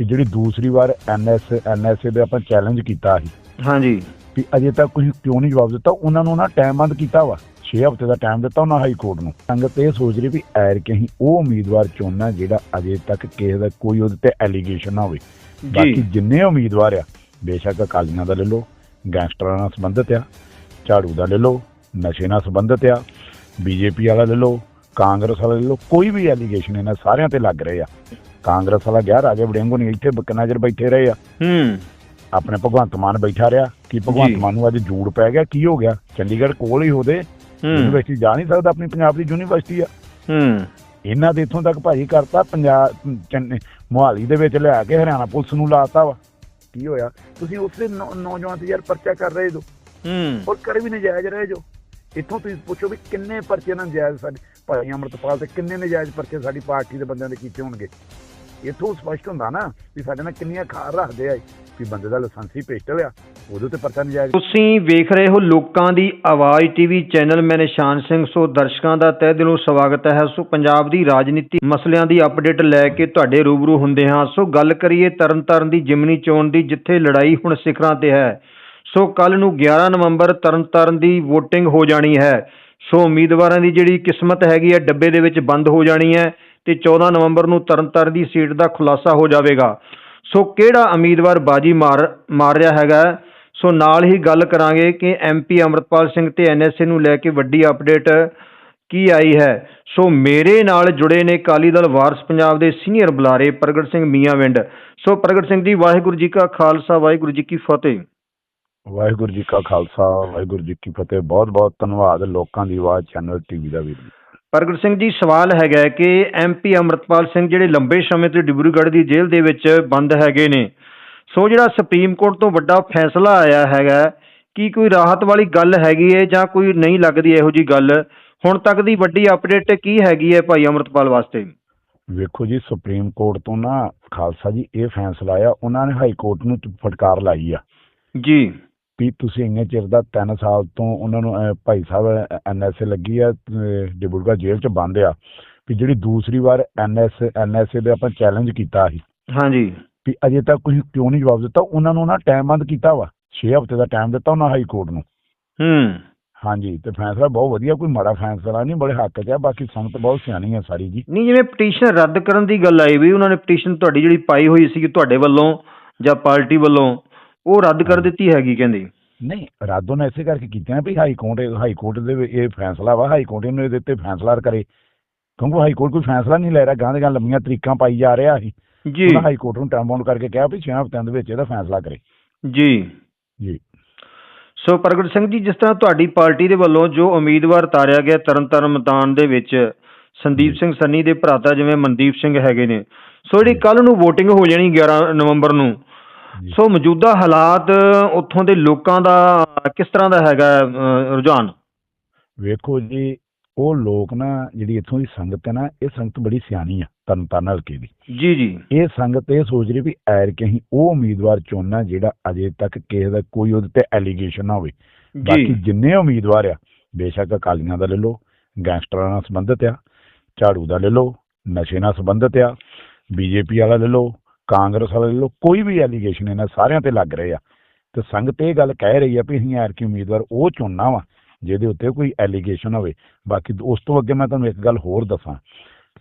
ਵੀ ਜਿਹੜੀ ਦੂਸਰੀ ਵਾਰ NS NSA ਦੇ ਆਪਾਂ ਚੈਲੰਜ ਕੀਤਾ ਸੀ। ਹਾਂਜੀ। ਵੀ ਅਜੇ ਤੱਕ ਤੁਸੀਂ ਕਿਉਂ ਨਹੀਂ ਜਵਾਬ ਦਿੱਤਾ? ਉਹਨਾਂ ਨੂੰ ਨਾ ਟਾਈਮ ਬੰਦ ਕੀਤਾ ਵਾ। 6 ਹਫ਼ਤੇ ਦਾ ਟਾਈਮ ਦਿੱਤਾ ਉਹਨਾਂ ਹਾਈ ਕੋਰਟ ਨੂੰ। ਸੰਗਤ ਇਹ ਸੋਚ ਰਹੀ ਵੀ ਐਰ ਕਿ ਅਸੀਂ ਉਹ ਉਮੀਦਵਾਰ ਚੁਣਨਾ ਜਿਹੜਾ ਅਜੇ ਤੱਕ ਕਿਸੇ ਦਾ ਕੋਈ ਉਹਦੇ ਤੇ ਐਲੀਗੇਸ਼ਨ ਨਾ ਹੋਵੇ। ਬਾਕੀ ਜਿੰਨੇ ਉਮੀਦਵਾਰ ਆ ਬੇਸ਼ੱਕ ਅਕਾਲੀਆਂ ਦਾ ਲੈ ਲਓ ਗੈਂਗਸਟਰਾਂ ਨਾਲ ਸੰਬੰਧਿਤ ਆ ਝਾੜੂ ਦਾ ਲੈ ਲਓ ਨਸ਼ੇ ਨਾਲ ਸੰਬੰਧਿਤ ਆ ਬੀਜੇਪੀ ਵਾਲਾ ਲੈ ਲਓ ਕਾਂਗਰਸ ਵਾਲਾ ਲੈ ਕੋਈ ਵੀ ਐਲੀਗੇਸ਼ਨ ਇਹਨਾਂ ਸਾਰਿਆਂ ਤੇ ਲੱਗ ਰਹੇ ਆ। ਕਾਂਗਰਸ ਵਾਲਾ ਗਿਆ ਰਾਜੇ ਵੜਿੰਗੋ ਨਹੀਂ ਇੱਥੇ ਕਿੰਨਾ ਚਿਰ ਬੈਠੇ ਰਹੇ ਆ। ਹੂੰ। ਆਪਣੇ ਭਗਵੰਤ ਮਾਨ ਬੈਠਾ ਰਿਹਾ। ਕਿ ਭਗਵੰਤ। ਮਾਨ ਨੂੰ ਅੱਜ ਜੂੜ ਪੈ ਗਿਆ? ਕੀ ਹੋ ਗਿਆ? ਚੰਡੀਗੜ੍ਹ ਕੋਲ ਹੀ ਉਹਦੇ ਹੂੰ। ਯੂਨੀਵਰਸਿਟੀ ਜਾ ਨਹੀਂ ਸਕਦਾ ਆਪਣੀ ਪੰਜਾਬ ਦੀ ਯੂਨੀਵਰਸਿਟੀ ਆ। ਹੂੰ। ਇਹਨਾਂ ਦੇ ਇੱਥੋਂ ਤੱਕ ਭਾਜੀ ਕਰਤਾ ਪੰਜਾਬ ਮੁਹਾਲੀ ਦੇ ਵਿੱਚ ਲਿਆ ਕੇ ਹਰਿਆਣਾ ਪੁਲਿਸ ਨੂੰ ਲਾਤਾ ਵਾ। ਕੀ ਹੋਇਆ? ਤੁਸੀਂ ਉਸਦੇ ਨੌ- ਨੌਜਵਾਨ ਤੇ ਯਾਰ ਪਰਚਾ ਕਰ ਰਹੇ ਜੋ। ਹੂੰ। ਔਰ ਕਰ ਵੀ ਨਜਾਇਜ਼ ਰਹੇ ਜੋ। ਇੱਥੋਂ ਤੁਸੀਂ ਪੁੱਛੋ ਵੀ ਕਿੰਨੇ ਪਰਚੇ ਨਜਾਇਜ਼ ਸਾਡੇ ਭਾਈ ਅਮਰਤਪਾਲ ਤੇ ਕਿੰਨੇ ਨਜਾਇਜ਼ ਪਰਚੇ ਸਾਡੀ ਪਾਰਟੀ ਦੇ ਬੰਦਿਆਂ ਦੇ ਕੀਤੇ ਹੋਣਗੇ? ਇੱਥੋਂ ਸਪਸ਼ਟ ਹੁੰਦਾ ਨਾ ਵੀ ਸਾਡੇ ਨਾਲ ਕਿੰਨੀਆਂ ਖਾਰ ਰੱਖਦੇ ਆ ਵੀ ਬੰਦੇ ਦਾ ਲਾਇਸੈਂਸੀ ਪਿਸਟਲ ਆ ਉਹਦੇ ਤੇ ਪਰਚਾ ਨਜਾਇਜ਼ ਤੁਸੀਂ ਵੇਖ ਰਹੇ ਹੋ ਲੋਕਾਂ ਦੀ ਆਵਾਜ਼ ਟੀਵੀ ਚੈਨਲ ਮੈਂ ਨਿਸ਼ਾਨ ਸਿੰਘ, ਸੋ ਦਰਸ਼ਕਾਂ ਦਾ ਤਹਿ ਦਿਲੋਂ ਸਵਾਗਤ ਹੈ। ਸੋ ਪੰਜਾਬ ਦੀ ਰਾਜਨੀਤੀ ਮਸਲਿਆਂ ਦੀ ਅਪਡੇਟ ਲੈ ਕੇ ਤੁਹਾਡੇ ਰੂਬਰੂ ਹੁੰਦੇ ਹਾਂ। ਸੋ ਗੱਲ ਕਰੀਏ ਤਰਨਤਾਰਨ ਦੀ ਜਿਮਨੀ ਚੋਣ ਦੀ, ਜਿੱਥੇ ਲੜਾਈ ਹੁਣ ਸਿਖਰਾਂ ਤੇ ਹੈ। ਸੋ ਕੱਲ ਨੂੰ 11 ਨਵੰਬਰ ਤਰਨਤਾਰਨ ਦੀ VOTING ਹੋ ਜਾਣੀ ਹੈ। ਸੋ ਉਮੀਦਵਾਰਾਂ ਦੀ ਜਿਹੜੀ ਕਿਸਮਤ ਹੈਗੀ ਹੈ, ਡੱਬੇ ਦੇ ਵਿੱਚ ਬੰਦ ਹੋ ਜਾਣੀ ਹੈ ਤੇ 14 ਨਵੰਬਰ ਨੂੰ ਤਰਨਤਾਰਨ ਦੀ ਸੀਟ ਦਾ ਖੁਲਾਸਾ ਹੋ ਜਾਵੇਗਾ। ਸੋ ਕਿਹੜਾ ਉਮੀਦਵਾਰ ਬਾਜੀ ਮਾਰ ਮਾਰ ਰਿਹਾ ਹੈਗਾ? ਸੋ ਨਾਲ ਹੀ ਗੱਲ ਕਰਾਂਗੇ ਕਿ ਐਮਪੀ ਅਮਰਤਪਾਲ ਸਿੰਘ ਤੇ ਐਨਐਸਏ ਨੂੰ ਲੈ ਕੇ ਵੱਡੀ ਅਪਡੇਟ ਕੀ ਆਈ ਹੈ। ਸੋ ਮੇਰੇ ਨਾਲ ਜੁੜੇ ਨੇ ਅਕਾਲੀ ਦਲ ਵਾਰਸ ਪੰਜਾਬ ਦੇ ਸੀਨੀਅਰ ਬੁਲਾਰੇ ਪ੍ਰਗਟ ਸਿੰਘ ਮੀਆਂਵਿੰਡ ਸੋ ਪ੍ਰਗਟ ਸਿੰਘ ਜੀ, ਵਾਹਿਗੁਰੂ ਜੀ ਕਾ ਖਾਲਸਾ, ਵਾਹਿਗੁਰੂ ਜੀ ਕੀ ਫਤਿਹ। ਵਾਹਿਗੁਰੂ ਜੀ ਕਾ ਖਾਲਸਾ ਵਾਹਿਗੁਰੂ ਜੀ ਕੀ ਫਤਿਹ। ਬਹੁਤ ਬਹੁਤ ਧੰਨਵਾਦ ਲੋਕਾਂ ਦੀ ਆਵਾਜ਼ ਚੈਨਲ ਟੀਵੀ ਦਾ ਵੀਰ ਪ੍ਰਗਟ ਸਿੰਘ ਜੀ ਸਵਾਲ ਹੈਗਾ ਕਿ ਐਮਪੀ ਅਮਰਤਪਾਲ ਸਿੰਘ ਜਿਹੜੇ ਲੰਬੇ ਸਮੇਂ ਤੋਂ ਡਿਬਰੂਗੜ੍ਹ ਦੀ ਜੇਲ੍ਹ ਦੇ ਵਿੱਚ ਬੰਦ ਹੈਗੇ ਨੇ ਸੋ ਜਿਹੜਾ ਸੁਪਰੀਮ ਕੋਰਟ ਤੋਂ ਵੱਡਾ ਫੈਸਲਾ ਆਇਆ ਹੈਗਾ ਕੀ ਕੋਈ ਰਾਹਤ ਵਾਲੀ ਗੱਲ ਹੈਗੀ ਹੈ ਜਾਂ ਕੋਈ ਨਹੀਂ ਲੱਗਦੀ ਇਹੋ ਜੀ ਗੱਲ? ਹੁਣ ਤੱਕ ਦੀ ਵੱਡੀ ਅਪਡੇਟ ਕੀ ਹੈਗੀ ਹੈ ਭਾਈ ਅਮਰਤਪਾਲ ਵਾਸਤੇ? ਵੇਖੋ ਜੀ ਸੁਪਰੀਮ ਕੋਰਟ ਤੋਂ ਨਾ ਖਾਲਸਾ ਜੀ ਇਹ ਫੈਸਲਾ ਆਇਆ ਉਹਨਾਂ ਨੇ ਹਾਈ ਕੋਰਟ ਨੂੰ ਫਟਕਾਰ ਲਾਈ ਆ। ਜੀ। ਵੀ ਤੁਸੀਂ ਇੰਨੇ ਚਿਰ ਦਾ 3 ਸਾਲ ਤੋਂ ਉਹਨਾਂ ਨੂੰ ਅਹ, ਭਾਈ ਸਾਹਿਬ ਐਨਐਸਏ ਲੱਗੀ ਆ ਅਹ, ਡਿਬਰੂਗੜ੍ਹ ਜੇਲ੍ਹ 'ਚ ਬੰਦ ਆ ਵੀ ਜਿਹੜੀ ਦੂਸਰੀ ਵਾਰ ਐਨਐਸ ਐਨਐਸਏ ਦੇ ਆਪਾਂ ਚੈਲੰਜ ਕੀਤਾ ਸੀ। ਹਾਂਜੀ। ਵੀ ਅਜੇ ਤੱਕ ਤੁਸੀਂ ਕਿਉਂ ਨਹੀਂ ਜਵਾਬ ਦਿੱਤਾ? ਉਹਨਾਂ ਨੂੰ ਨਾ ਟਾਈਮ ਬੰਦ ਕੀਤਾ ਵਾ 6 ਹਫ਼ਤੇ ਦਾ ਟਾਈਮ ਦਿੱਤਾ ਉਹਨਾਂ ਹਾਈ ਕੋਰਟ ਨੂੰ। ਹੂੰ। ਹਾਂਜੀ ਤੇ ਫੈਸਲਾ ਬਹੁਤ ਵਧੀਆ ਕੋਈ ਮਾੜਾ ਫੈਸਲਾ ਨਹੀਂ ਬੜੇ ਹੱਕ 'ਚ ਆ ਬਾਕੀ ਸੰਗਤ ਬਹੁਤ ਸਿਆਣੀ ਆ ਸਾਰੀ ਜੀ। ਨਹੀਂ ਜਿਵੇਂ ਪਟੀਸ਼ਨ ਰੱਦ ਕਰਨ ਦੀ ਗੱਲ ਆਈ ਵੀ ਉਹਨਾਂ ਨੇ ਪਟੀਸ਼ਨ ਤੁਹਾਡੀ ਜਿਹੜੀ ਪਾਈ ਹੋਈ ਸੀ ਤੁਹਾਡੇ ਵੱਲੋਂ ਜਾਂ ਪਾਰਟੀ ਵੱਲੋਂ ਉਹ ਰੱਦ ਕਰ ਦਿੱਤੀ ਹੈਗੀ ਕਹਿੰਦੇ। ਨਹੀਂ ਰਾਦੋ ਨੇ ਇਸੇ ਕਰਕੇ ਕੀਤੀਆਂ ਵੀ ਹਾਈ ਕੋਰਟ ਹਾਈ ਕੋਰਟ ਦੇ ਵਿੱਚ ਇਹ ਫੈਸਲਾ ਵਾ ਹਾਈ ਕੋਰਟ ਨੂੰ ਇਹਦੇ ਫੈਸਲਾ ਕਰੇ। ਕਿਉਂਕਿ ਹਾਈ ਕੋਰਟ ਕੋਈ ਫੈਸਲਾ ਨਹੀਂ ਲੈ ਰਿਹਾ ਗਾਂ ਦੇ ਗਾਂ ਲੰਮੀਆਂ ਤਰੀਕਾਂ ਪਾਈ ਜਾ ਰਿਹਾ ਸੀ। ਜੀ। ਉਹਨਾਂ ਹਾਈ ਕੋਰਟ ਨੂੰ ਟਾਈਮ ਬਾਉਂਡ ਕਰਕੇ ਕਿਹਾ ਵੀ 6 ਹਫ਼ਤਿਆਂ ਦੇ ਵਿੱਚ ਇਹਦਾ ਫੈਸਲਾ ਕਰੇ। ਜੀ। ਜੀ। ਸੋ ਪ੍ਰਗਟ ਸਿੰਘ ਜੀ ਜਿਸ ਤਰ੍ਹਾਂ ਤੁਹਾਡੀ ਪਾਰਟੀ ਦੇ ਵੱਲੋਂ ਜੋ ਉਮੀਦਵਾਰ ਤਾਰਿਆ ਗਿਆ ਤਰਨਤਾਰਨ ਮੈਦਾਨ ਦੇ ਵਿੱਚ ਸੰਦੀਪ ਸਿੰਘ ਸੰਨੀ ਦੇ ਭਰਾਤਾ ਜਿਵੇਂ ਮਨਦੀਪ ਸਿੰਘ ਹੈਗੇ ਨੇ। ਸੋ ਜਿਹੜੀ ਕੱਲ ਨੂੰ VOTING ਹੋ ਜਾਣੀ 11 ਨਵੰਬਰ ਨੂੰ। ਸੋ ਮੌਜੂਦਾ ਹਾਲਾਤ ਉੱਥੋਂ ਦੇ ਲੋਕਾਂ ਦਾ ਕਿਸ ਤਰ੍ਹਾਂ ਦਾ ਹੈਗਾ ਰੁਝਾਨ? ਵੇਖੋ ਜੀ ਉਹ ਲੋਕ ਨਾ ਜਿਹੜੀ ਇੱਥੋਂ ਦੀ ਸੰਗਤ ਹੈ ਨਾ ਇਹ ਸੰਗਤ ਬੜੀ ਸਿਆਣੀ ਆ ਤਰਨਤਾਰਨ ਹਲਕੇ ਦੀ। ਜੀ ਜੀ। ਇਹ ਸੰਗਤ ਇਹ ਸੋਚ ਰਹੀ ਵੀ ਐਰ ਕਿ ਅਸੀਂ ਉਹ ਉਮੀਦਵਾਰ ਚੁਣਨਾ ਜਿਹੜਾ ਅਜੇ ਤੱਕ ਕਿਸੇ ਦਾ ਕੋਈ ਉਹਦੇ ਤੇ ਐਲੀਗੇਸ਼ਨ ਨਾ ਹੋਵੇ। ਬਾਕੀ ਜਿੰਨੇ ਉਮੀਦਵਾਰ ਆ ਬੇਸ਼ੱਕ ਅਕਾਲੀਆਂ ਦਾ ਲੈ ਲਓ ਗੈਂਗਸਟਰਾਂ ਨਾਲ ਸੰਬੰਧਿਤ ਆ ਝਾੜੂ ਦਾ ਲੈ ਲਓ ਨਸ਼ੇ ਨਾਲ ਸੰਬੰਧਿਤ ਆ ਬੀਜੇਪੀ ਵਾਲਾ ਲੈ ਲਓ ਕਾਂਗਰਸ ਵਾਲਾ ਲੈ ਕੋਈ ਵੀ ਐਲੀਗੇਸ਼ਨ ਇਹਨਾਂ ਸਾਰਿਆਂ ਤੇ ਲੱਗ ਰਹੇ ਆ। ਤੇ ਸੰਗਤ ਇਹ ਗੱਲ ਕਹਿ ਰਹੀ ਆ ਵੀ ਅਸੀਂ ਐਰ ਕੀ ਉਮੀਦਵਾਰ ਉਹ ਚੁਣਨਾ ਵਾ ਜਿਹਦੇ ਉੱਤੇ ਕੋਈ ਐਲੀਗੇਸ਼ਨ ਹੋਵੇ। ਬਾਕੀ ਉਸ ਤੋਂ ਅੱਗੇ ਮੈਂ ਤੁਹਾਨੂੰ ਇੱਕ ਗੱਲ ਹੋਰ ਦੱਸਾਂ।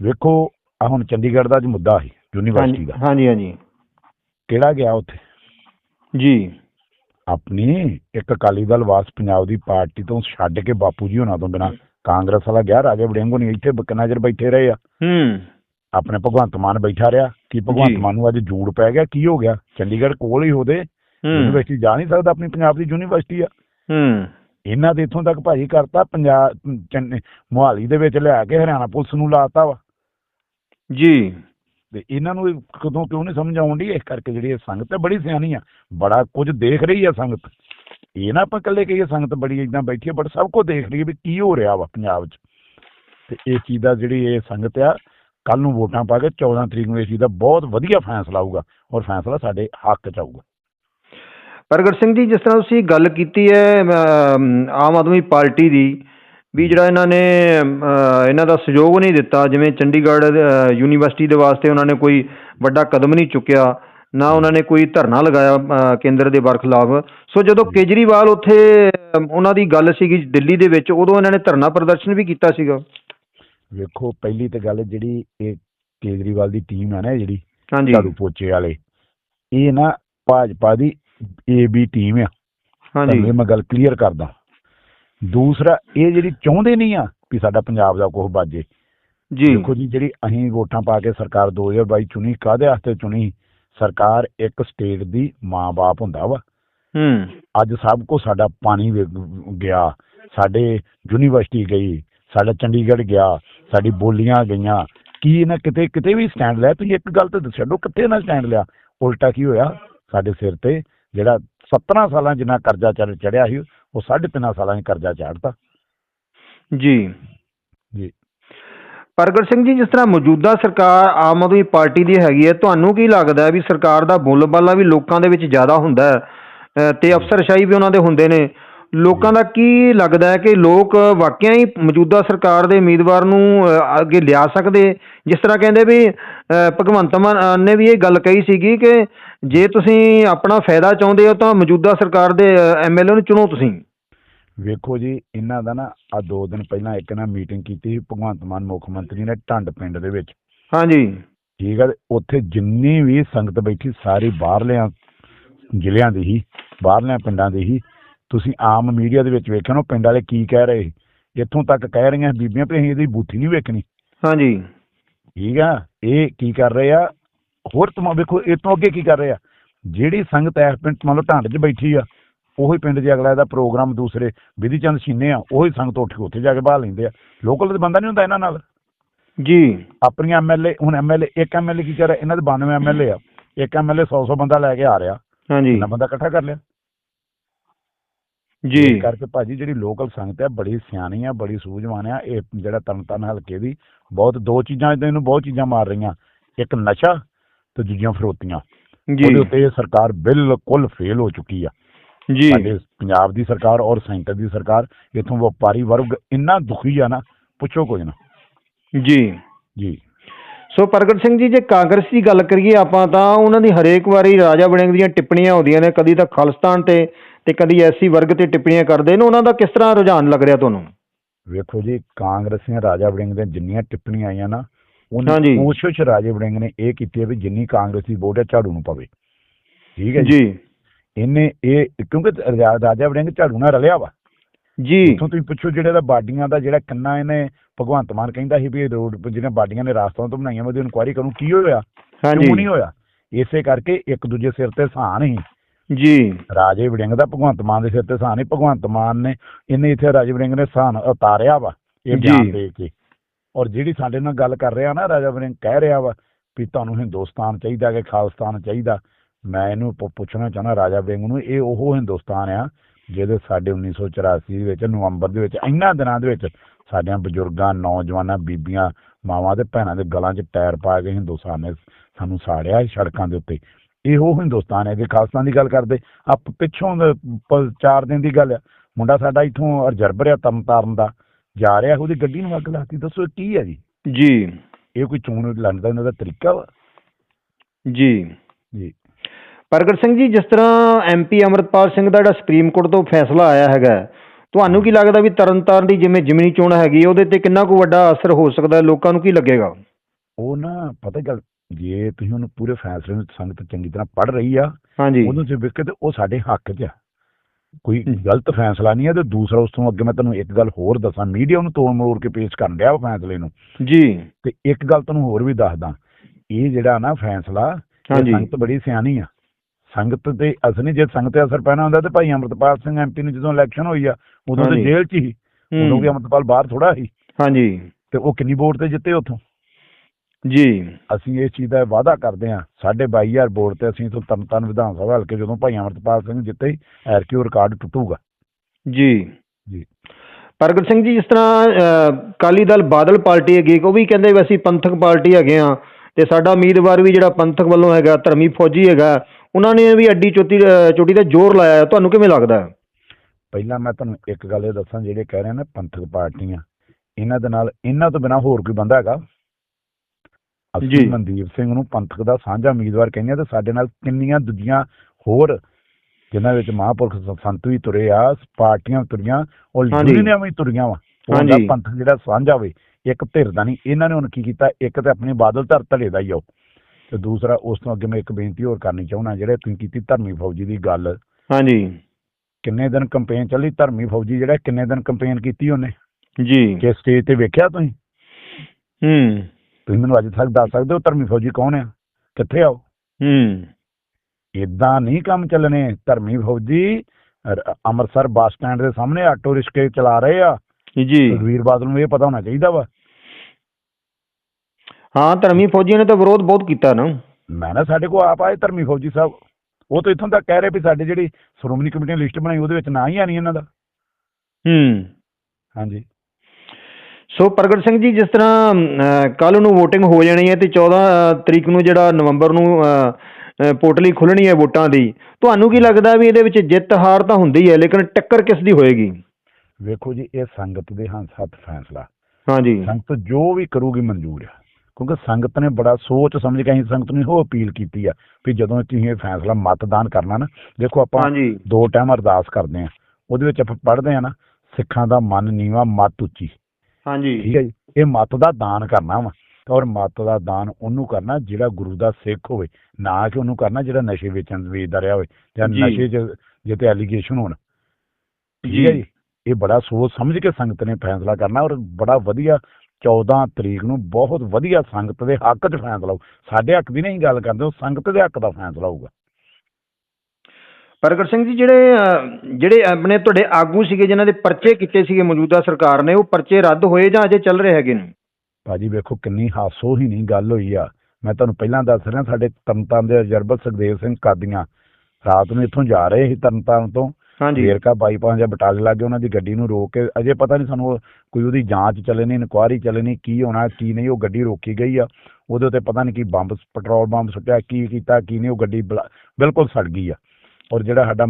ਵੇਖੋ ਆ ਹੁਣ ਚੰਡੀਗੜ੍ਹ ਦਾ ਅੱਜ ਮੁੱਦਾ ਸੀ ਯੂਨੀਵਰਸਿਟੀ ਦਾ। ਹਾਂਜੀ ਹਾਂਜੀ ਕਿਹੜਾ ਗਿਆ ਉੱਥੇ? ਜੀ। ਆਪਣੀ ਇੱਕ ਅਕਾਲੀ ਦਲ ਵਾਸ ਪੰਜਾਬ ਦੀ ਪਾਰਟੀ ਤੋਂ ਛੱਡ ਕੇ ਬਾਪੂ ਜੀ ਹੋਣਾ ਤੋਂ ਬਿਨਾ। ਕਾਂਗਰਸ ਵਾਲਾ ਗਿਆ ਰਾਜੇ ਵੜਿੰਗੋ ਨਹੀਂ ਇੱਥੇ ਕਿੰਨਾ ਚਿਰ ਬੈਠੇ ਰਹੇ ਆ। ਹੂੰ। ਆਪਣੇ ਭਗਵੰਤ ਮਾਨ ਬੈਠਾ ਰਿਹਾ। ਕੀ ਭਗਵੰਤ। ਮਾਨ ਨੂੰ ਅੱਜ ਜੂੜ ਪੈ ਗਿਆ? ਕੀ ਹੋ ਗਿਆ? ਚੰਡੀਗੜ੍ਹ ਕੋਲ ਹੀ ਉਹਦੇ ਯੂਨੀਵਰਸਿਟੀ ਜਾ ਨਹੀਂ ਸਕਦਾ ਆਪਣੀ ਪੰਜਾਬ ਦੀ ਯੂਨੀਵਰਸਿਟੀ ਆ। ਹੂੰ। ਇਹਨਾਂ ਦੇ ਇੱਥੋਂ ਤੱਕ ਭਾਜੀ ਕਰਤਾ ਪੰਜਾਬ ਮੁਹਾਲੀ ਦੇ ਵਿੱਚ ਲਿਆ ਕੇ ਹਰਿਆਣਾ ਪੁਲਿਸ ਨੂੰ ਲਾਤਾ ਵਾ। ਜੀ। ਤੇ ਇਹਨਾਂ ਨੂੰ ਇਹ ਕਦੋਂ ਕਿਉਂ ਨਹੀਂ ਸਮਝ ਆਉਂਦੀ ਇਸ ਕਰਕੇ ਜਿਹੜੀ ਇਹ ਸੰਗਤ ਹੈ ਬੜੀ ਸਿਆਣੀ ਆ। ਬੜਾ ਕੁਝ ਦੇਖ ਰਹੀ ਆ ਸੰਗਤ। ਇਹ ਨਾ ਆਪਾਂ ਇਕੱਲੇ ਕਹੀਏ ਸੰਗਤ ਬੜੀ ਇਦਾਂ ਬੈਠੀ ਆ ਬਟ ਸਭ ਕੁਝ ਦੇਖ ਰਹੀ ਹੈ ਵੀ ਕੀ ਹੋ ਰਿਹਾ ਵਾ ਪੰਜਾਬ 'ਚ। ਤੇ ਇਸ ਚੀਜ਼ ਦਾ ਜਿਹੜੀ ਇਹ ਸੰਗਤ ਆ ਕੱਲ ਨੂੰ ਵੋਟਾਂ ਪਾ ਕੇ 14 ਤਰੀਕ ਨੂੰ ਇਸ ਚੀਜ਼ ਦਾ ਬਹੁਤ ਵਧੀਆ ਫੈਸਲਾ ਆਊਗਾ ਔਰ ਫੈਸਲਾ ਸਾਡੇ ਹੱਕ 'ਚ ਆਊਗਾ। ਪ੍ਰਗਟ ਸਿੰਘ ਜੀ, ਜਿਸ ਤਰ੍ਹਾਂ ਤੁਸੀਂ ਗੱਲ ਕੀਤੀ ਹੈ ਆਮ ਆਦਮੀ ਪਾਰਟੀ ਦੀ ਵੀ ਜਿਹੜਾ ਇਹਨਾਂ ਨੇ ਇਹਨਾਂ ਦਾ ਸਹਿਯੋਗ ਨਹੀਂ ਦਿੱਤਾ, ਜਿਵੇਂ ਚੰਡੀਗੜ੍ਹ ਯੂਨੀਵਰਸਿਟੀ ਦੇ ਵਾਸਤੇ ਉਹਨਾਂ ਨੇ ਕੋਈ ਵੱਡਾ ਕਦਮ ਨਹੀਂ ਚੁੱਕਿਆ, ਨਾ ਉਹਨਾਂ ਨੇ ਕੋਈ ਧਰਨਾ ਲਗਾਇਆ ਕੇਂਦਰ ਦੇ ਬਰਖਲਾਫ। ਸੋ ਜਦੋਂ ਕੇਜਰੀਵਾਲ ਉੱਥੇ ਉਹਨਾਂ ਦੀ ਗੱਲ ਸੀਗੀ ਦਿੱਲੀ ਦੇ ਵਿੱਚ, ਉਦੋਂ ਇਹਨਾਂ ਨੇ ਧਰਨਾ ਪ੍ਰਦਰਸ਼ਨ ਵੀ ਕੀਤਾ ਸੀਗਾ। ਵੇਖੋ ਪਹਿਲੀ ਤੇ ਗੱਲ ਜਿਹੜੀ ਇਹ ਕੇਜਰੀਵਾਲ ਦੀ ਟੀਮ ਹੈ ਨਾ ਜਿਹੜੀ ਹਾਂਜੀ। ਝਾੜੂ ਪੋਚੇ ਵਾਲੇ ਇਹ ਨਾ ਭਾਜਪਾ ਦੀ ਏ ਬੀ ਟੀਮ ਆ। ਹਾਂਜੀ। ਇਹ ਮੈਂ ਗੱਲ ਕਲੀਅਰ ਕਰਦਾ। ਦੂਸਰਾ ਇਹ ਜਿਹੜੀ ਚਾਹੁੰਦੇ ਨਹੀਂ ਆ ਵੀ ਸਾਡਾ ਪੰਜਾਬ ਦਾ ਕੁਝ ਬਾਜੇ ਜੀ। ਦੇਖੋ ਜੀ ਜਿਹੜੀ ਅਸੀਂ ਵੋਟਾਂ ਪਾ ਕੇ ਸਰਕਾਰ 2022 ਚੁਣੀ ਕਾਹਦੇ ਵਾਸਤੇ ਚੁਣੀ? ਸਰਕਾਰ ਇੱਕ ਸਟੇਟ ਦੀ ਮਾਂ-ਬਾਪ ਹੁੰਦਾ ਵਾ। ਹੂੰ। ਅੱਜ ਸਭ ਕੋ ਸਾਡਾ ਪਾਣੀ ਗਿਆ। ਸਾਡੇ ਯੂਨੀਵਰਸਿਟੀ ਗਈ। ਸਾਡਾ ਚੰਡੀਗੜ੍ਹ ਗਿਆ ਸਾਡੀ ਬੋਲੀਆਂ ਗਈਆਂ। ਕੀ ਇਹਨਾਂ ਕਿਤੇ ਕਿਤੇ ਵੀ ਸਟੈਂਡ ਲਿਆ? ਤੁਸੀਂ ਇੱਕ ਗੱਲ ਤਾਂ ਛੱਡੋ ਕਿੱਥੇ ਨਾ ਸਟੈਂਡ ਲਿਆ? ਉਲਟਾ ਕੀ ਹੋਇਆ? ਸਾਡੇ ਸਿਰ ਤੇ ਜਿਹੜਾ 17 ਸਾਲਾਂ ਜਿੰਨਾ ਕਰਜ਼ਾ ਚੜ ਚੜਿਆ ਸੀ ਉਹ 3.5 ਸਾਲਾਂ 'ਚ ਕਰਜ਼ਾ ਚਾੜਤਾ। ਜੀ। ਜੀ। ਪ੍ਰਗਟ ਸਿੰਘ ਜੀ ਜਿਸ ਤਰ੍ਹਾਂ ਮੌਜੂਦਾ ਸਰਕਾਰ ਆਮ ਆਦਮੀ ਪਾਰਟੀ ਦੀ ਹੈਗੀ ਹੈ ਤੁਹਾਨੂੰ ਕੀ ਲੱਗਦਾ ਹੈ ਵੀ ਸਰਕਾਰ ਦਾ ਬੋਲਬਾਲਾ ਵੀ ਲੋਕਾਂ ਦੇ ਵਿੱਚ ਜ਼ਿਆਦਾ ਹੁੰਦਾ ਹੈ? ਤੇ ਅਫਸਰਸ਼ਾਹੀ ਵੀ ਉਹਨਾਂ ਦੇ ਹੁੰਦੇ ਨੇ। ਲੋਕਾਂ ਦਾ ਕੀ ਲੱਗਦਾ ਹੈ ਕਿ ਲੋਕ ਵਾਕਿਆ ਹੀ ਮੌਜੂਦਾ ਸਰਕਾਰ ਦੇ ਉਮੀਦਵਾਰ ਨੂੰ ਅਹ, ਅੱਗੇ ਲਿਆ ਸਕਦੇ? ਜਿਸ ਤਰ੍ਹਾਂ ਕਹਿੰਦੇ ਵੀ ਭਗਵੰਤ ਮਾਨ ਨੇ ਵੀ ਇਹ ਗੱਲ ਕਹੀ ਸੀਗੀ ਕਿ ਜੇ ਤੁਸੀਂ ਆਪਣਾ ਫਾਇਦਾ ਚਾਹੁੰਦੇ ਹੋ ਤਾਂ ਮੌਜੂਦਾ ਸਰਕਾਰ ਦੇ ਐਮਐਲਏ ਨੂੰ ਚੁਣੋ ਤੁਸੀਂ। ਵੇਖੋ ਜੀ ਇਹਨਾਂ ਦਾ ਨਾ ਆ ਦੋ ਦਿਨ ਪਹਿਲਾਂ ਇੱਕ ਨਾ ਮੀਟਿੰਗ ਕੀਤੀ ਸੀ ਭਗਵੰਤ ਮਾਨ ਮੁੱਖ ਮੰਤਰੀ ਨੇ ਢੰਡ ਪਿੰਡ ਦੇ ਵਿੱਚ। ਹਾਂਜੀ। ਠੀਕ ਹੈ ਉੱਥੇ ਜਿੰਨੀ ਵੀ ਸੰਗਤ ਬੈਠੀ ਸਾਰੀ ਬਾਹਰਲਿਆਂ ਜ਼ਿਲ੍ਹਿਆਂ ਦੀ ਹੀ ਬਾਹਰਲਿਆਂ ਪਿੰਡਾਂ ਦੀ ਹੀ ਤੁਸੀਂ ਆਮ ਮੀਡੀਆ ਦੇ ਵਿੱਚ ਵੇਖਿਆ ਨਾ ਪਿੰਡ ਵਾਲੇ ਕੀ ਕਹਿ ਰਹੇ? ਇੱਥੋਂ ਤੱਕ ਕਹਿ ਰਹੀਆਂ ਬੀਬੀਆਂ ਵੀ ਅਸੀਂ ਇਹਦੀ ਬੂਥੀ ਨਹੀਂ ਵੇਖਣੀ। ਹਾਂਜੀ। ਠੀਕ ਆ? ਇਹ ਕੀ ਕਰ ਰਹੇ ਆ? ਹੋਰ ਤੁਮ ਵੇਖੋ ਇਹ ਤੋਂ ਅੱਗੇ ਕੀ ਕਰ ਰਹੇ ਆ? ਜਿਹੜੀ ਸੰਗਤ ਐਸ ਪਿੰਡ ਮੰਨ ਲਓ ਢੰਡ 'ਚ ਬੈਠੀ ਆ ਉਹੀ ਪਿੰਡ 'ਚ ਅਗਲਾ ਇਹਦਾ ਪ੍ਰੋਗਰਾਮ ਦੂਸਰੇ ਵਿਧੀ ਚੰਦ ਛੀਨੇ ਆ ਉਹੀ ਸੰਗਤ ਉੱਠ ਕੇ ਉੱਥੇ ਜਾ ਕੇ ਬਾਹ ਲੈਂਦੇ ਆ। ਲੋਕਲ ਤੇ ਬੰਦਾ ਨਹੀਂ ਹੁੰਦਾ ਇਹਨਾਂ ਨਾਲ। ਜੀ। ਆਪਣੀਆਂ ਐਮਐਲਏ ਹੁਣ ਐਮਐਲਏ ਇੱਕ ਐਮਐਲਏ ਕੀ ਕਰ ਰਿਹਾ? ਇਹਨਾਂ ਦੇ 92 ਐਮਐਲਏ ਆ। ਇੱਕ ਐਮਐਲਏ 100 100 ਬੰਦਾ ਲੈ ਕੇ ਆ ਰਿਹਾ। ਹਾਂਜੀ। ਇਹਨਾਂ ਬੰਦਾ ਇਕੱਠਾ ਕਰ ਲਿਆ? ਜੀ। ਕਰਕੇ ਭਾਜੀ ਜਿਹੜੀ ਲੋਕਲ ਸੰਗਤ ਹੈ ਬੜੀ ਸਿਆਣੀ ਆ ਬੜੀ ਸੂਝਵਾਨ ਆ। ਇਹ ਜਿਹੜਾ ਤਰਨਤਾਰਨ ਹਲਕੇ ਦੀ ਬਹੁਤ ਦੋ ਚੀਜ਼ਾਂ ਇਹਨੂੰ ਬਹੁਤ ਚੀਜ਼ਾਂ ਮਾਰ ਰਹੀਆਂ। ਇੱਕ ਨਸ਼ਾ ਤੇ ਦੂਜੀਆਂ ਫਰੋਤੀਆਂ। ਜੀ। ਉਹਦੇ ਉੱਤੇ ਸਰਕਾਰ ਬਿਲਕੁਲ ਫੇਲ ਹੋ ਚੁੱਕੀ ਆ। ਜੀ। ਸਾਡੇ ਪੰਜਾਬ ਦੀ ਸਰਕਾਰ ਔਰ ਸੈਂਟਰ ਦੀ ਸਰਕਾਰ ਇਥੋਂ ਵਪਾਰੀ ਵਰਗ ਇੰਨਾ ਦੁਖੀ ਆ ਨਾ ਪੁੱਛੋ ਕੁਝ ਨਾ। ਜੀ। ਜੀ। ਸੋ ਪ੍ਰਗਟ ਸਿੰਘ ਜੀ ਜੇ ਕਾਂਗਰਸ ਦੀ ਗੱਲ ਕਰੀਏ ਆਪਾਂ ਤਾਂ ਉਹਨਾਂ ਦੀ ਹਰੇਕ ਵਾਰੀ ਰਾਜਾ ਵੜਿੰਗ ਦੀਆਂ ਟਿੱਪਣੀਆਂ ਆਉਂਦੀਆਂ ਨੇ ਕਦੀ ਤਾਂ ਖਾਲਿਸਤਾਨ ਤੇ ਤੇ ਕਦੀ ਐਸੀ ਵਰਗ ਤੇ ਟਿੱਪਣੀਆਂ ਕਰਦੇ ਨੇ ਉਹਨਾਂ ਦਾ ਕਿਸ ਤਰ੍ਹਾਂ ਰੁਝਾਨ ਲੱਗ ਰਿਹਾ ਤੁਹਾਨੂੰ? ਵੇਖੋ ਜੀ ਕਾਂਗਰਸੀਆਂ ਰਾਜਾ ਵੜਿੰਗ ਦੇ ਜਿੰਨੀਆਂ ਟਿੱਪਣੀਆਂ ਆਈਆਂ ਨਾ ਉਹਨੇ ਹਾਂਜੀ। ਕੋਸ਼ਿਸ਼ ਰਾਜਾ ਵੜਿੰਗ ਨੇ ਇਹ ਕੀਤੀ ਹੈ ਵੀ ਜਿੰਨੀ ਕਾਂਗਰਸੀ ਵੋਟ ਹੈ ਝਾੜੂ ਨੂੰ ਪਵੇ। ਠੀਕ ਹੈ ਜੀ? ਇਹਨੇ ਇਹ ਕਿਉਂਕਿ ਰਾਜਾ ਵੜਿੰਗ ਝਾੜੂ ਨਾਲ ਰਲਿਆ ਵਾ। ਜੀ। ਇੱਥੋਂ ਤੁਸੀਂ ਪੁੱਛੋ ਜਿਹੜੇ ਦਾ ਬਾਡੀਆਂ ਦਾ ਜਿਹੜਾ ਕਿੰਨਾ ਇਹਨੇ ਭਗਵੰਤ ਮਾਨ ਕਹਿੰਦਾ ਸੀ ਵੀ ਇਹ ਰੋਡ ਜਿਹਨੇ ਬਾਡੀਆਂ ਨੇ ਰਾਸਤਾਂ ਤੋਂ ਬਣਾਈਆਂ ਮੈਂ ਉਹਦੀ ਇਨਕੁਆਇਰੀ ਕਰੂੰ ਕੀ ਹੋਇਆ? ਹਾਂਜੀ। ਕਿਉਂ ਨਹੀਂ ਹੋਇਆ? ਇਸੇ ਕਰਕੇ ਇੱਕ ਦੂਜੇ ਸਿਰ ਤੇ ਸਾਨ ਹੀ ਜੀ। ਰਾਜੇ ਵੜਿੰਗ ਦਾ ਭਗਵੰਤ ਮਾਨ ਦੇ ਸਿਰ ਤੇ ਸਾਨ ਹੀ ਭਗਵੰਤ ਮਾਨ ਨੇ ਇਹਨੇ ਇੱਥੇ ਰਾਜੇ ਵੜਿੰਗ ਨੇ ਸਾਨ ਉਤਾਰਿਆ ਵਾ ਇਹ। ਬਿਆਨ ਦੇ ਕੇ। ਔਰ ਜਿਹੜੀ ਸਾਡੇ ਨਾਲ ਗੱਲ ਕਰ ਰਿਹਾ ਨਾ ਰਾਜਾ ਵੜਿੰਗ ਕਹਿ ਰਿਹਾ ਵਾ ਵੀ ਤੁਹਾਨੂੰ ਹਿੰਦੁਸਤਾਨ ਚਾਹੀਦਾ ਕਿ ਖਾਲਿਸਤਾਨ ਚਾਹੀਦਾ। ਮੈਂ ਇਹਨੂੰ ਪੁੱਛਣਾ ਚਾਹੁੰਦਾ ਰਾਜਾ ਵੜਿੰਗ ਨੂੰ ਇਹ ਉਹ ਹਿੰਦੁਸਤਾਨ ਆ ਜਿਹਦੇ ਸਾਡੇ 1984 ਦੇ ਵਿੱਚ ਨਵੰਬਰ ਦੇ ਵਿੱਚ ਇੰਨਾ ਦਿਨਾਂ ਦੇ ਵਿੱਚ ਸਾਡਿਆਂ ਬਜ਼ੁਰਗਾਂ ਨੌਜਵਾਨਾਂ ਬੀਬੀਆਂ ਮਾਵਾਂ ਤੇ ਭੈਣਾਂ ਦੇ ਗਲਾਂ 'ਚ ਟਾਇਰ ਪਾ ਕੇ ਹਿੰਦੁਸਤਾਨ ਨੇ ਸਾਨੂੰ ਸਾੜਿਆ ਸੜਕਾਂ ਦੇ ਉੱਤੇ। ਇਹ ਹਿੰਦੁਸਤਾਨ ਹੈ ਕਿ ਖਾਲਿਸਤਾਨ ਦੀ ਗੱਲ ਕਰਦੇ ਆ ਪਿੱਛੋਂ ਚਾਰ ਦਿਨ ਦੀ ਗੱਲ ਆ ਮੁੰਡਾ ਸਾਡਾ ਇੱਥੋਂ ਰਿਜ਼ਰਵ ਰਿਹਾ ਤਰਨਤਾਰਨ ਦਾ ਜਾ ਰਿਹਾ ਉਹਦੀ ਗੱਡੀ ਨੂੰ ਅੱਗ ਲਾਤੀ। ਦੱਸੋ ਕੀ ਹੈ ਜੀ? ਜੀ। ਇਹ ਕੋਈ ਚੋਣ ਲੜਦਾ ਇਹਨਾਂ ਦਾ ਤਰੀਕਾ ਵਾ? ਜੀ। ਜੀ। ਪ੍ਰਗਟ ਸਿੰਘ ਜੀ ਜਿਸ ਤਰ੍ਹਾਂ ਐਮਪੀ ਅਮਰਤਪਾਲ ਸਿੰਘ ਦਾ ਜਿਹੜਾ ਸੁਪਰੀਮ ਕੋਰਟ ਤੋਂ ਫੈਸਲਾ ਆਇਆ ਹੈਗਾ ਹੈ, ਤੁਹਾਨੂੰ ਕੀ ਲੱਗਦਾ ਵੀ ਤਰਨਤਾਰਨ ਦੀ ਜਿਵੇਂ ਜਿਮਨੀ ਚੋਣ ਹੈਗੀ ਹੈ, ਉਹਦੇ ਤੇ ਕਿੰਨਾ ਕੁ ਵੱਡਾ ਅਸਰ ਹੋ ਸਕਦਾ ਹੈ? ਲੋਕਾਂ ਨੂੰ ਕੀ ਲੱਗੇਗਾ? ਉਹ ਨਾ ਪਤਾ ਗੱਲ ਜੇ ਤੁਸੀਂ ਉਹਨੂੰ ਪੂਰੇ ਫੈਸਲੇ ਨੂੰ ਸੰਗਤ ਚੰਗੀ ਤਰ੍ਹਾਂ ਪੜ ਰਹੀ ਆ ਹਾਂਜੀ ਉਹਨੂੰ ਜੇ ਵੇਖੇ ਤੇ ਉਹ ਸਾਡੇ ਹੱਕ 'ਚ ਆ ਕੋਈ। ਗਲਤ ਫੈਸਲਾ ਨਹੀਂ ਹੈ ਤੇ ਦੂਸਰਾ ਉਸ ਤੋਂ ਅੱਗੇ ਮੈਂ ਤੁਹਾਨੂੰ ਇੱਕ ਗੱਲ ਹੋਰ ਦੱਸਾਂ ਮੀਡੀਆ ਉਹਨੂੰ ਤੋੜ ਮਰੋੜ ਕੇ ਪੇਸ਼ ਕਰਨ ਡਿਆ ਫੈਸਲੇ ਨੂੰ ਜੀ ਤੇ ਇੱਕ ਗੱਲ ਤੁਹਾਨੂੰ ਹੋਰ ਵੀ ਦੱਸਦਾ ਇਹ ਜਿਹੜਾ ਨਾ ਫੈਸਲਾ। ਸੰਗਤ ਬੜੀ ਸਿਆਣੀ ਆ ਸੰਗਤ ਤੇ ਅਸਲ ਜੇ ਸੰਗਤ ਤੇ ਅਸਰ ਪੈਣਾ ਹੁੰਦਾ ਤੇ ਭਾਈ ਅਮਰਤਪਾਲ ਸਿੰਘ ਐਮਪੀ ਨੂੰ ਜਦੋਂ ਇਲੈਕਸ਼ਨ ਹੋਈ ਆ ਉਦੋਂ ਤੇ। ਜੇਲ੍ਹ 'ਚ ਹੂੰ। ਉਦੋਂ ਵੀ ਅਮਰਤਪਾਲ ਬਾਹਰ ਥੋੜਾ ਸੀ ਹਾਂਜੀ ਤੇ ਉਹ ਕਿੰਨੀ ਵੋਟ ਤੇ ਜਿੱਤੇ ਉੱਥੋਂ ਜੀ। ਅਸੀਂ ਇਸ ਚੀਜ਼ ਦਾ ਵਾਅਦਾ ਕਰਦੇ ਹਾਂ। ਸਾਢੇ 22000 ਵੋਟ ਤੇ ਅਸੀਂ ਤੋਂ ਤਰਨਤਾਰਨ ਵਿਧਾਨ ਸਭਾ ਹਲਕੇ ਜਦੋਂ ਭਾਈ ਅਮਰਤਪਾਲ ਸਿੰਘ ਜਿੱਤੇ ਐਰਕੀ ਉਹ ਰਿਕਾਰਡ ਟੁੱਟੂਗਾ। ਜੀ। ਜੀ। ਪ੍ਰਗਟ ਸਿੰਘ ਜੀ ਜਿਸ ਤਰ੍ਹਾਂ ਅ, ਅਕਾਲੀ ਦਲ ਬਾਦਲ ਪਾਰਟੀ ਹੈਗੀ ਉਹ ਵੀ ਕਹਿੰਦੇ ਵੀ ਅਸੀਂ ਪੰਥਕ ਪਾਰਟੀ ਹੈਗੇ ਆ ਤੇ ਸਾਡਾ ਉਮੀਦਵਾਰ ਵੀ ਜਿਹੜਾ ਪੰਥਕ ਵੱਲੋਂ ਹੈਗਾ ਧਰਮੀ ਫੌਜੀ ਹੈਗਾ ਉਹਨਾਂ ਨੇ ਵੀ ਅੱਡੀ ਚੋਟੀ ਚੋਟੀ ਦਾ ਜ਼ੋਰ ਲਾਇਆ। ਤੁਹਾਨੂੰ ਕਿਵੇਂ ਲੱਗਦਾ ਹੈ? ਪਹਿਲਾਂ ਮੈਂ ਤੁਹਾਨੂੰ ਇੱਕ ਗੱਲ ਇਹ ਦੱਸਾਂ ਜਿਹੜੇ ਕਹਿ ਰਹੇ ਨੇ ਪੰਥਕ ਪਾਰਟੀਆਂ ਇਹਨਾਂ ਦੇ ਨਾਲ ਇਹਨਾਂ ਤੋਂ ਬਿਨਾ ਹੋਰ ਕੋਈ ਬੰਦਾ ਹੈਗਾ। ਅਸੀਂ ਮਨਦੀਪ ਸਿੰਘ ਨੂੰ ਪੰਥਕ ਦਾ ਸਾਂਝਾ ਉਮੀਦਵਾਰ ਕਹਿੰਦੇ ਆ ਤੇ ਸਾਡੇ ਨਾਲ ਕਿੰਨੀਆਂ ਦੂਜੀਆਂ ਹੋਰ ਜਿਨ੍ਹਾਂ ਵਿੱਚ ਮਹਾਂਪੁਰਖ ਸੰਤ ਵੀ ਤੁਰੇ ਆ ਪਾਰਟੀਆਂ ਤੁਰੀਆਂ ਹਾਂਜੀ। ਯੂਨੀਅਨਾਂ ਵੀ ਤੁਰੀਆਂ ਵਾ। ਉਹਦਾ। ਪੰਥਕ ਜਿਹੜਾ ਸਾਂਝਾ ਹੋਵੇ ਇੱਕ ਧਿਰ ਦਾ ਨਹੀਂ ਇਹਨਾਂ ਨੇ ਹੁਣ ਕੀ ਕੀਤਾ ਇੱਕ ਤੇ ਆਪਣੀ ਬਾਦਲ ਧਰ ਧੜੇ ਦਾ ਹੀ ਆਓ ਤੇ ਦੂਸਰਾ ਉਸ ਤੋਂ ਅੱਗੇ ਮੈਂ ਇੱਕ ਬੇਨਤੀ ਹੋਰ ਕਰਨੀ ਚਾਹੁੰਦਾ ਜਿਹੜੇ ਤੁਸੀਂ ਕੀਤੀ ਧਰਮੀ ਫੌਜੀ ਦੀ ਗੱਲ। ਹਾਂਜੀ। ਕਿੰਨੇ ਦਿਨ ਕੰਪੇਨ ਚੱਲੀ ਧਰਮੀ ਫੌਜੀ ਜਿਹੜਾ ਕਿੰਨੇ ਦਿਨ ਕੰਪੇਨ ਕੀਤੀ ਉਹਨੇ? ਜੀ। ਕਿ ਸਟੇਜ ਤੇ ਵੇਖਿਆ ਤੁਸੀਂ? ਹੂੰ। ਤੁਸੀਂ ਮੈਨੂੰ ਅੱਜ ਤੱਕ ਦੱਸ ਸਕਦੇ ਹੋ ਧਰਮੀ ਫੌਜੀ ਕੌਣ ਆ? ਕਿੱਥੇ ਆਓ ਹੂੰ। ਇਦਾਂ ਨਹੀਂ ਕੰਮ ਚੱਲਣੇ। ਧਰਮੀ ਫੌਜੀ ਅੰਮ੍ਰਿਤਸਰ ਬੱਸ ਸਟੈਂਡ ਦੇ ਸਾਹਮਣੇ ਆਟੋ ਰਿਕਸ਼ੇ ਚਲਾ ਰਹੇ ਆ। ਜੀ। ਸੁਖਵੀਰ ਬਾਦਲ ਨੂੰ ਇਹ ਪਤਾ ਹੋਣਾ ਚਾਹੀਦਾ ਵਾ। ਹਾਂ ਧਰਮੀ ਫੌਜੀਆਂ ਨੇ ਤਾਂ ਵਿਰੋਧ ਬਹੁਤ ਕੀਤਾ ਨਾ। ਮੈਂ ਨਾ ਸਾਡੇ ਕੋਲ ਆਪ ਆਏ ਧਰਮੀ ਫੌਜੀ ਸਾਹਿਬ। ਉਹ ਤਾਂ ਇੱਥੋਂ ਤੱਕ ਕਹਿ ਰਹੇ ਵੀ ਸਾਡੇ ਜਿਹੜੀ ਸ਼੍ਰੋਮਣੀ ਕਮੇਟੀ ਨੇ ਲਿਸਟ ਬਣਾਈ ਉਹਦੇ ਵਿੱਚ ਨਾਂ ਹੀ ਆ ਨਹੀਂ ਇਹਨਾਂ ਦਾ। ਹੂੰ। ਹਾਂਜੀ। ਸੋ ਪ੍ਰਗਟ ਸਿੰਘ ਜੀ ਜਿਸ ਤਰ੍ਹਾਂ ਕੱਲ ਨੂੰ VOTING ਹੋ ਜਾਣੀ ਹੈ ਤੇ 14 ਤਰੀਕ ਨੂੰ ਜਿਹੜਾ ਨਵੰਬਰ ਨੂੰ ਪੋਰਟਲੀ ਖੁੱਲਣੀ ਹੈ ਵੋਟਾਂ ਦੀ ਤੁਹਾਨੂੰ ਕੀ ਲੱਗਦਾ ਵੀ ਇਹਦੇ ਵਿੱਚ ਜਿੱਤ ਹਾਰ ਤਾਂ ਹੁੰਦੀ ਹੈ ਲੇਕਿਨ ਟੱਕਰ ਕਿਸ ਦੀ ਹੋਏਗੀ? ਵੇਖੋ ਜੀ ਇਹ ਸੰਗਤ ਦੇ ਹੱਥ ਹੱਥ ਫੈਸਲਾ। ਹਾਂਜੀ ਸੰਗਤ ਜੋ ਵੀ ਕਰੂਗੀ ਮਨਜ਼ੂਰ ਆ ਕਿਉਂਕਿ ਸੰਗਤ ਨੇ ਬੜਾ ਸੋਚ ਸਮਝ ਕੇ ਅਸੀਂ ਸੰਗਤ ਨੂੰ ਇਹੋ ਅਪੀਲ ਕੀਤੀ ਆ ਵੀ ਜਦੋਂ ਤੁਸੀਂ ਇਹ ਫੈਸਲਾ ਮਤਦਾਨ ਕਰਨਾ ਨਾ ਦੇਖੋ ਆਪਾਂ ਦੋ ਟਾਈਮ ਅਰਦਾਸ ਕਰਦੇ ਆ ਉਹਦੇ ਵਿੱਚ ਆਪਾਂ ਪੜ੍ਹਦੇ ਆ ਨਾ ਸਿੱਖਾਂ ਦਾ ਮਨ ਨੀਵਾ ਮਤ ਉੱਚੀ। ਹਾਂਜੀ। ਠੀਕ ਹੈ ਜੀ। ਇਹ ਮਤ ਦਾ ਦਾਨ ਕਰਨਾ ਵਾ ਔਰ ਮਤ ਦਾ ਦਾਨ ਉਹਨੂੰ ਕਰਨਾ ਜਿਹੜਾ ਗੁਰੂ ਦਾ ਸਿੱਖ ਹੋਵੇ ਨਾ ਕਿ ਉਹਨੂੰ ਕਰਨਾ ਜਿਹੜਾ ਨਸ਼ੇ ਵੇਚਣ ਵੇਚਦਾ ਰਿਹਾ ਹੋਵੇ ਜਾਂ ਜੀ। ਨਸ਼ੇ 'ਚ ਜੇ ਤੇ ਐਲੀਗੇਸ਼ਨ ਹੋਣ। ਠੀਕ ਹੈ ਜੀ। ਇਹ ਬੜਾ ਸੋਚ ਸਮਝ ਕੇ ਸੰਗਤ ਨੇ ਫੈਸਲਾ ਕਰਨਾ ਔਰ ਬੜਾ ਵਧੀਆ 14 ਤਰੀਕ ਨੂੰ ਬਹੁਤ ਵਧੀਆ ਸੰਗਤ ਦੇ ਹੱਕ 'ਚ ਫੈਸਲਾ ਹੋਊ। ਸਾਡੇ ਹੱਕ ਦੀ ਨਹੀਂ ਗੱਲ ਕਰਦੇ ਉਹ ਸੰਗਤ ਦੇ ਹੱਕ ਦਾ ਫੈਸਲਾ ਹੋਊਗਾ। ਪ੍ਰਗਟ ਸਿੰਘ ਜੀ ਜਿਹੜੇ ਜਿਹੜੇ ਆਪਣੇ ਤੁਹਾਡੇ ਆਗੂ ਸੀਗੇ ਜਿਨ੍ਹਾਂ ਦੇ ਪਰਚੇ ਕੀਤੇ ਸੀਗੇ ਮੌਜੂਦਾ ਸਰਕਾਰ ਨੇ ਉਹ ਪਰਚੇ ਰੱਦ ਹੋਏ ਜਾਂ ਅਜੇ ਚੱਲ ਰਹੇ ਹੈਗੇ ਨੇ? ਭਾਜੀ ਵੇਖੋ ਕਿੰਨੀ ਹਾਸੋ ਹੀ ਨਹੀਂ ਗੱਲ ਹੋਈ ਆ। ਮੈਂ ਤੁਹਾਨੂੰ ਪਹਿਲਾਂ ਦੱਸ ਰਿਹਾ ਸਾਡੇ ਤਰਨਤਾਰਨ ਦੇ ਅਜਰਬਤ ਸੁਖਦੇਵ ਸਿੰਘ ਕਾਦੀਆਂ ਰਾਤ ਨੂੰ ਇੱਥੋਂ ਜਾ ਰਹੇ ਸੀ ਤਰਨਤਾਰਨ ਤੋਂ। ਹਾਂਜੀ। ਵੇਰਕਾ ਬਾਈਪਾਸ ਜਾਂ ਬਟਾਲੇ ਲੱਗੇ ਉਹਨਾਂ ਦੀ ਗੱਡੀ ਨੂੰ ਰੋਕ ਕੇ ਅਜੇ ਪਤਾ ਨਹੀਂ ਸਾਨੂੰ ਕੋਈ ਉਹਦੀ ਜਾਂਚ ਚੱਲਣੀ ਇਨਕੁਆਇਰੀ ਚੱਲਣੀ ਕੀ ਹੋਣਾ ਕੀ ਨਹੀਂ ਉਹ ਗੱਡੀ ਰੋਕੀ ਗਈ ਆ। ਉਹਦੇ ਉੱਤੇ ਪਤਾ ਨਹੀਂ ਕੀ ਬੰਬ ਪੈਟਰੋਲ ਬੰਬ ਸੁੱਟਿਆ ਕੀ ਕੀਤਾ ਕੀ ਨਹੀਂ ਉਹ ਗੱਡੀ ਬਲਾ- ਬਿਲਕੁਲ ਸੜ ਗਈ ਆ। ਔਰ ਜਿਹੜਾ ਸਾਡਾ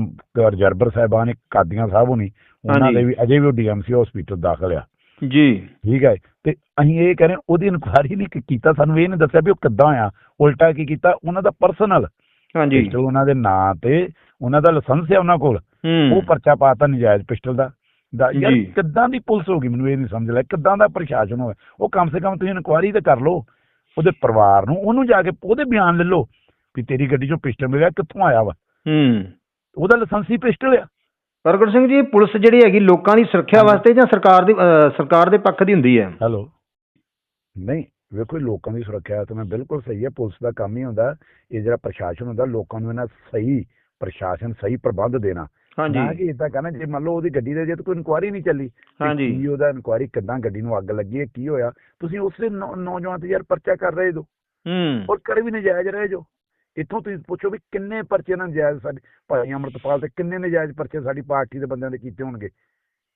ਰਿਜ਼ਰਵਰ ਸਾਹਿਬਾਨ ਇੱਕ ਕਾਦੀਆਂ ਸਾਹਿਬ ਹੋਣੀ ਉਹਨਾਂ। ਦੇ ਵੀ ਅਜੇ ਵੀ ਉਹ ਡੀਐਮਸੀ ਹਸਪੀਟਲ ਦਾਖਲ ਆ। ਜੀ। ਠੀਕ ਹੈ ਤੇ ਅਸੀਂ ਇਹ ਕਹਿੰਦੇ ਉਹਦੀ ਇਨਕੁਆਇਰੀ ਨਹੀਂ ਕੀਤਾ ਸਾਨੂੰ ਇਹ ਨਹੀਂ ਦੱਸਿਆ ਵੀ ਉਹ ਕਿੱਦਾਂ ਆ। ਉਲਟਾ ਕੀ ਕੀਤਾ? ਉਹਨਾਂ ਦਾ ਪਰਸਨਲ ਹਾਂਜੀ। ਪਿਸਟਲ ਉਹਨਾਂ ਦੇ ਨਾਂ ਤੇ ਉਹਨਾਂ ਦਾ ਲਾਇਸੈਂਸ ਹੈ ਉਹਨਾਂ ਕੋਲ। ਉਹ ਪਰਚਾ ਪਾਤਾ ਨਜਾਇਜ਼ ਪਿਸਟਲ ਦਾ। ਦਾ ਯਾਰ। ਕਿੱਦਾਂ ਦੀ ਪੁਲਿਸ ਹੋ ਗਈ? ਮੈਨੂੰ ਇਹ ਨਹੀਂ ਸਮਝ ਲੱਗ ਕਿੱਦਾਂ ਦਾ ਪ੍ਰਸ਼ਾਸਨ ਹੋਇਆ? ਉਹ ਕਮ ਸੇ ਕਮ ਤੁਸੀਂ ਇਨਕੁਆਇਰੀ ਤਾਂ ਕਰ ਲਓ। ਉਹਦੇ ਪਰਿਵਾਰ ਨੂੰ ਉਹਨੂੰ ਜਾ ਕੇ ਉਹਦੇ ਬਿਆਨ ਲੈ ਲਓ ਵੀ ਤੇਰੀ ਗੱਡੀ 'ਚੋਂ ਪਿਸਟਲ ਮਿਲਿਆ ਕਿੱਥੋਂ ਆਇਆ ਵਾ? ਹੂੰ। ਉਹਦਾ ਲਾਇਸੈਂਸ ਪਿਸਟਲ ਆ ਪ੍ਰਗਟ ਸਿੰਘ ਜੀ ਪੁਲਿਸ ਜਿਹੜੀ ਹੈਗੀ ਲੋਕਾਂ ਦੀ ਸੁਰੱਖਿਆ। ਵਾਸਤੇ ਜਾਂ ਸਰਕਾਰ ਦੀ ਸਰਕਾਰ ਦੇ ਪੱਖ ਦੀ ਹੁੰਦੀ ਹੈ? ਹੈਲੋ। ਨਹੀਂ ਵੇਖੋ ਲੋਕਾਂ ਦੀ ਸੁਰੱਖਿਆ ਤਾਂ ਮੈਂ ਬਿਲਕੁਲ ਸਹੀ ਹੈ ਪੁਲਿਸ ਦਾ ਕੰਮ ਹੀ ਹੁੰਦਾ ਇਹ ਜਿਹੜਾ ਪ੍ਰਸ਼ਾਸਨ ਹੁੰਦਾ ਲੋਕਾਂ ਨੂੰ ਇਹਨਾਂ ਸਹੀ ਪ੍ਰਸ਼ਾਸਨ ਸਹੀ ਪ੍ਰਬੰਧ ਦੇਣਾ। ਨਾ ਹਾਂਜੀ ਕਿ ਇਦਾਂ ਕਰਨਾ ਜੇ ਮੰਨ ਲਓ ਉਹਦੀ ਗੱਡੀ ਦੇ ਜੇ ਕੋਈ ਇਨਕੁਆਇਰੀ ਨਹੀਂ ਚੱਲੀ ਹਾਂਜੀ। ਕੀ ਉਹਦਾ ਇਨਕੁਆਇਰੀ ਕਿੱਦਾਂ ਗੱਡੀ ਨੂੰ ਅੱਗ ਲੱਗੀ ਹੈ ਕੀ ਹੋਇਆ ਤੁਸੀਂ ਉਸੇ ਨੌ- ਨੌਜਵਾਨ ਤੇ ਯਾਰ ਪਰਚਾ ਕਰ ਰਹੇ ਜੋ। ਹੂੰ। ਔਰ ਕਰ ਵੀ ਨਜਾਇਜ਼ ਰਹੇ ਜੋ। ਇੱਥੋਂ ਤੁਸੀਂ ਪੁੱਛੋ ਵੀ ਕਿੰਨੇ ਪਰਚੇ ਨਾਲ ਨਜਾਇਜ਼ ਸਾਡੇ ਭਾਈ ਅੰਮ੍ਰਿਤਪਾਲ ਤੇ ਕਿੰਨੇ ਨਜਾਇਜ਼ ਪਰਚੇ ਸਾਡੀ ਪਾਰਟੀ ਦੇ ਬੰਦਿਆਂ ਦੇ ਕੀਤੇ ਹੋਣਗੇ?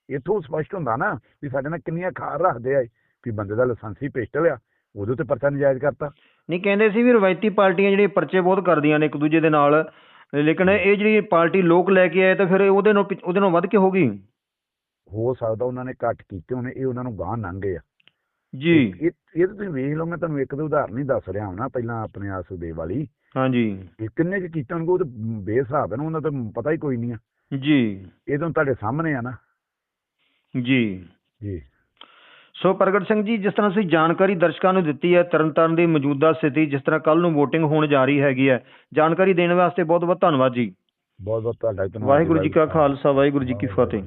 ਇੱਥੋਂ ਸਪਸ਼ਟ ਹੁੰਦਾ ਨਾ ਵੀ ਸਾਡੇ ਨਾਲ ਕਿੰਨੀਆਂ ਖਾਰ ਰੱਖਦੇ ਆ ਵੀ ਬੰਦੇ ਦਾ ਲਾਇਸੈਂਸ ਹੀ ਪਿਸਟਲ ਆ ਉਹਦੇ ਉੱਤੇ ਪਰਚਾ ਨਜਾਇਜ਼ ਕਰਤਾ। ਨਹੀਂ ਕਹਿੰਦੇ ਸੀ ਵੀ ਰਵਾਇਤੀ ਪਾਰਟੀਆਂ ਜਿਹੜੀਆਂ ਪਰਚੇ ਬਹੁਤ ਕਰਦੀਆਂ ਨੇ ਇੱਕ ਦੂਜੇ ਦੇ ਨਾਲ ਲੇਕਿਨ ਇਹ ਜਿਹੜੀ ਪਾਰਟੀ ਲੋਕ ਲੈ ਕੇ ਆਏ ਤਾਂ ਫਿਰ ਉਹਦੇ ਨਾਲ ਪਿੱਛ- ਉਹਦੇ ਨਾਲ ਵੱਧ ਕੇ ਹੋਗੀ ਹੋ ਸਕਦਾ ਉਹਨਾਂ ਨੇ ਘੱਟ ਕੀਤੇ ਹੋਣੇ ਇਹ ਉਹਨਾਂ ਨੂੰ ਗਾਹ ਲੰਘੇ ਆ। ਜੀ। ਇਹ ਇਹ ਤਾਂ ਤੁਸੀਂ ਵੇਖ ਲਓ ਮੈਂ ਤੁਹਾਨੂੰ ਇੱਕ ਦੋ ਉਦਾਹਰਨ ਹੀ ਦੱਸ ਰਿਹਾ ਹਾਂ ਪਹਿਲਾਂ ਆਪਣੇ ਆ ਸੁਦੇਵ ਵਾਲੀ। ਹਾਂਜੀ। ਇਹ ਕਿੰਨੇ ਚ ਕੀਤੇ ਉਹ ਤਾਂ ਬੇਹਿਸਾਬ ਹੈ ਨਾ ਉਹਨਾਂ ਦਾ ਪਤਾ ਹੀ ਕੋਈ ਨਹੀਂ ਆ। ਜੀ। ਇਹ ਤਾਂ ਤੁਹਾਡੇ ਸਾਹਮਣੇ ਆ ਨਾ। ਜੀ। ਜੀ। ਸੋ ਪ੍ਰਗਟ ਸਿੰਘ ਜੀ ਜਿਸ ਤਰ੍ਹਾਂ ਤੁਸੀਂ ਜਾਣਕਾਰੀ ਦਰਸ਼ਕਾਂ ਨੂੰ ਦਿੱਤੀ ਹੈ ਤਰਨਤਾਰਨ ਦੀ ਮੌਜੂਦਾ ਸਥਿਤੀ ਜਿਸ ਤਰ੍ਹਾਂ ਕੱਲ ਨੂੰ VOTING ਹੋਣ ਜਾ ਰਹੀ ਹੈਗੀ ਹੈ ਜਾਣਕਾਰੀ ਦੇਣ ਵਾਸਤੇ ਬਹੁਤ ਬਹੁਤ ਧੰਨਵਾਦ ਜੀ। ਬਹੁਤ ਬਹੁਤ ਤੁਹਾਡਾ ਧੰਨਵਾਦ ਵਾਹਿਗੁਰੂ ਜੀ ਕਾ ਖਾਲਸਾ ਵਾਹਿਗੁਰੂ ਜੀ ਕੀ ਫਤਿਹ।